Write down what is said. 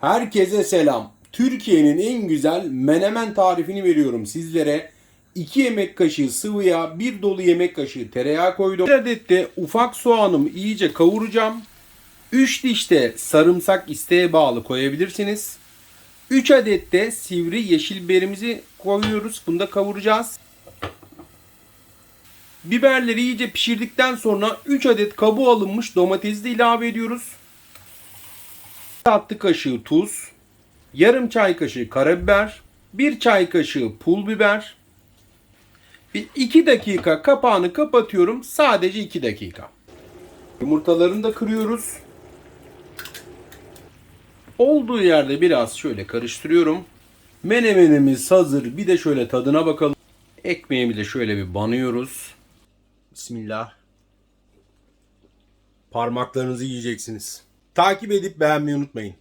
Herkese selam. Türkiye'nin en güzel menemen tarifini veriyorum sizlere. 2 yemek kaşığı sıvı yağ, 1 dolu yemek kaşığı tereyağı koydum. 1 adet de ufak soğanımı iyice kavuracağım. 3 diş de sarımsak isteğe bağlı koyabilirsiniz. 3 adet de sivri yeşil biberimizi koyuyoruz. Bunu da kavuracağız. Biberleri iyice pişirdikten sonra 3 adet kabuğu alınmış domatesi de ilave ediyoruz. Tatlı kaşığı tuz, yarım çay kaşığı karabiber, 1 çay kaşığı pul biber. Bir 2 dakika kapağını kapatıyorum. Sadece 2 dakika. Yumurtalarını da kırıyoruz. Olduğu yerde biraz şöyle karıştırıyorum. Menemenimiz hazır. Bir de şöyle tadına bakalım. Ekmeğimi de şöyle bir banıyoruz. Bismillah. Parmaklarınızı yiyeceksiniz. Takip edip beğenmeyi unutmayın.